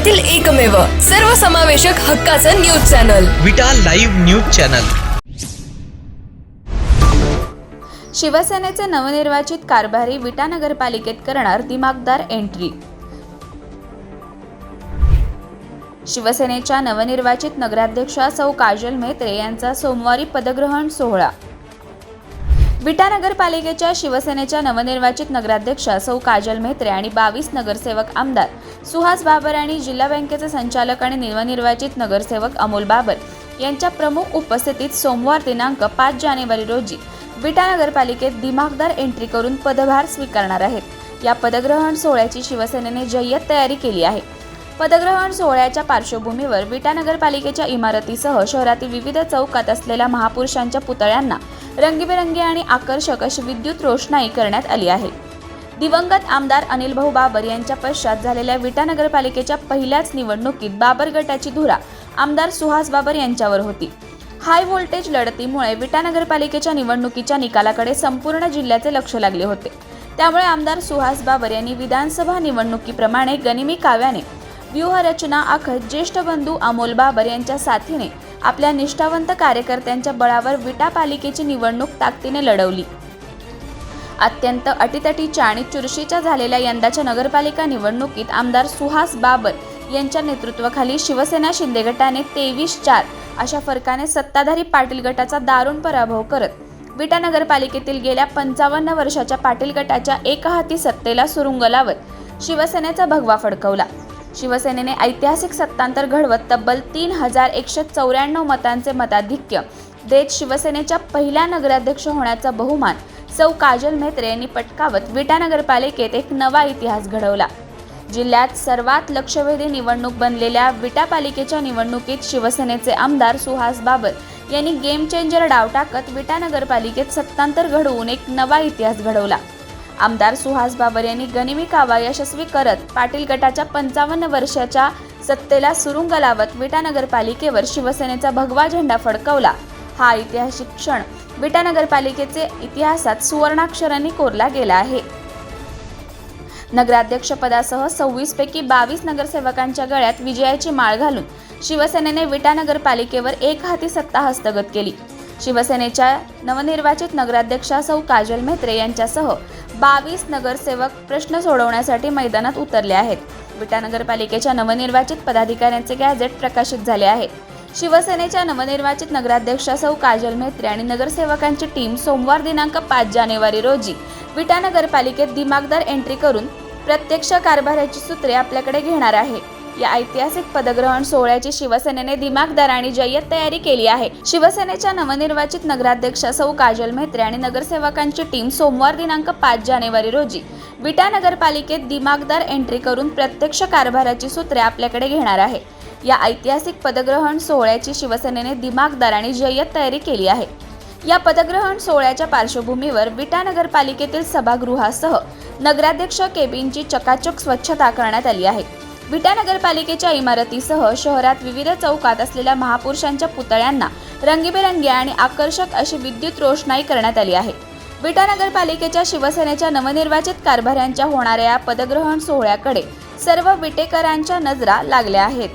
येथील एकमेव सर्वसमावेशक हक्काचं news channel. Vita live news channel. शिवसेनेचे नवनिर्वाचित कारभारी विटा नगरपालिकेत करणार दिमागदार एंट्री शिवसेनेच्या नवनिर्वाचित नगराध्यक्षा सौ काजल म्हेत्रे यांचा सोमवारी पदग्रहण सोहळा. विटा नगरपालिकेच्या शिवसेनेच्या नवनिर्वाचित नगराध्यक्षा सौ काजल म्हेत्रे आणि बावीस नगरसेवक आमदार सुहास बाबर आणि जिल्हा बँकेचे संचालक आणि नवनिर्वाचित नगरसेवक अमोल बाबर यांच्या प्रमुख उपस्थितीत सोमवार दिनांक पाच जानेवारी रोजी विटा नगरपालिकेत दिमागदार एंट्री करून पदभार स्वीकारणार आहेत. या पदग्रहण सोहळ्याची शिवसेनेने जय्यत तयारी केली आहे. पदग्रहण सोहळ्याच्या पार्श्वभूमीवर विटा नगरपालिकेच्या इमारतीसह शहरातील विविध चौकात असलेल्या महापुरुषांच्या पुतळ्यांना रंगीबेरंगी आणि आकर्षक अशी विद्युत रोषणाई करण्यात आली आहे. दिवंगत आमदार अनिल भाऊ बाबर यांच्या पश्चात झालेल्या विटा नगरपालिकेच्या पहिल्याच निवडणुकीत बाबर गटाची धुरा आमदार सुहास बाबर यांच्यावर होती. हाय व्होल्टेज लढतीमुळे विटा नगरपालिकेच्या निवडणुकीच्या निकालाकडे संपूर्ण जिल्ह्याचे लक्ष लागले होते. त्यामुळे आमदार सुहास बाबर यांनी विधानसभा निवडणुकीप्रमाणे गनिमी काव्याने व्यूहरचना आखत ज्येष्ठ बंधू अमोल बाबर यांच्या साथीने आपल्या निष्ठावंत कार्यकर्त्यांच्या बळावर विटा पालिकेची निवडणूक ताकदीने लढवली. अत्यंत अटीतटीच्या आणि चुरशीच्या झालेल्या यंदाच्या नगरपालिका निवडणुकीत आमदार सुहास बाबर यांच्या नेतृत्वाखाली शिवसेना शिंदे गटाने तेवीस चार अशा फरकाने सत्ताधारी पाटील गटाचा दारुण पराभव करत विटा नगरपालिकेतील गेल्या पंचावन्न वर्षाच्या पाटील गटाच्या एकहाती सत्तेला सुरुंग लावत शिवसेनेचा भगवा फडकवला. शिवसेनेने ऐतिहासिक सत्तांतर घडवत तब्बल तीन हजार एकशे चौऱ्याण्णव मतांचे मताधिक्य देत शिवसेनेच्या पहिल्या नगराध्यक्ष होण्याचा बहुमान सौ काजल म्हेत्रे यांनी पटकावत विटा नगरपालिकेत एक नवा इतिहास घडवला. जिल्ह्यात सर्वात लक्षवेधी निवडणूक बनलेल्या विटा पालिकेच्या निवडणुकीत शिवसेनेचे आमदार सुहास बाबर यांनी गेम चेंजर डाव टाकत विटा नगरपालिकेत सत्तांतर घडवून एक नवा इतिहास घडवला. आमदार सुहास बाबर यांनी गनिमी कावा यशस्वी करत पाटील गटाच्या पंचावन्न वर्षाच्या सत्तेला सुरुंग लावत विटा नगरपालिकेवर शिवसेनेचा भगवा झेंडा फडकवला. हा ऐतिहासिक क्षण विटा नगरपालिकेचे इतिहासात सुवर्णाक्षरांनी कोरला गेला आहे. नगराध्यक्षपदासह सव्वीस पैकी बावीस नगरसेवकांच्या गळ्यात विजयाची माळ घालून शिवसेनेने विटा नगरपालिकेवर एक हाती सत्ता हस्तगत केली. शिवसेनेच्या नवनिर्वाचित नगराध्यक्षा सौ काजल मेहत्रे यांच्यासह बावीस नगरसेवक प्रश्न सोडवण्यासाठी मैदानात उतरले आहेत. विटा नगरपालिकेच्या नवनिर्वाचित पदाधिकाऱ्यांचे गॅझेट प्रकाशित झाले आहे. शिवसेनेच्या नवनिर्वाचित नगराध्यक्षा सौ काजल म्हेत्रे आणि नगरसेवकांची टीम सोमवार दिनांक पाच जानेवारी रोजी विटा नगरपालिकेत दिमागदार एंट्री करून प्रत्यक्ष कारभाराची सूत्रे आपल्याकडे घेणार आहे. या ऐतिहासिक पदग्रहण सोहळ्याची शिवसेनेने दिमागदार आणि जय्यत तयारी केली आहे. शिवसेनेच्या नवनिर्वाचित नगराध्यक्षा सौ काजल म्हेत्रे आणि नगरसेवकांची टीम सोमवार दिनांक पाच जानेवारी रोजी विटा नगरपालिकेत दिमागदार एंट्री करून प्रत्यक्ष कारभाराची सूत्रे आपल्याकडे घेणार आहे. या ऐतिहासिक पदग्रहण सोहळ्याची शिवसेनेने दिमागदार आणि जय्यत तयारी केली आहे. या पदग्रहण सोहळ्याच्या पार्श्वभूमीवर विटा नगरपालिकेतील सभागृहासह नगराध्यक्ष केबिनची चकाचक स्वच्छता करण्यात आली आहे. विटा नगरपालिकेच्या इमारतीसह शहरात विविध चौकात असलेल्या महापुरुषांच्या पुतळ्यांना रंगीबेरंगी आणि आकर्षक अशी विद्युत रोषणाई करण्यात आली आहे. विटा नगरपालिकेच्या शिवसेनेच्या नवनिर्वाचित कारभाऱ्यांच्या होणाऱ्या या पदग्रहण सोहळ्याकडे सर्व विटेकरांच्या नजरा लागल्या आहेत.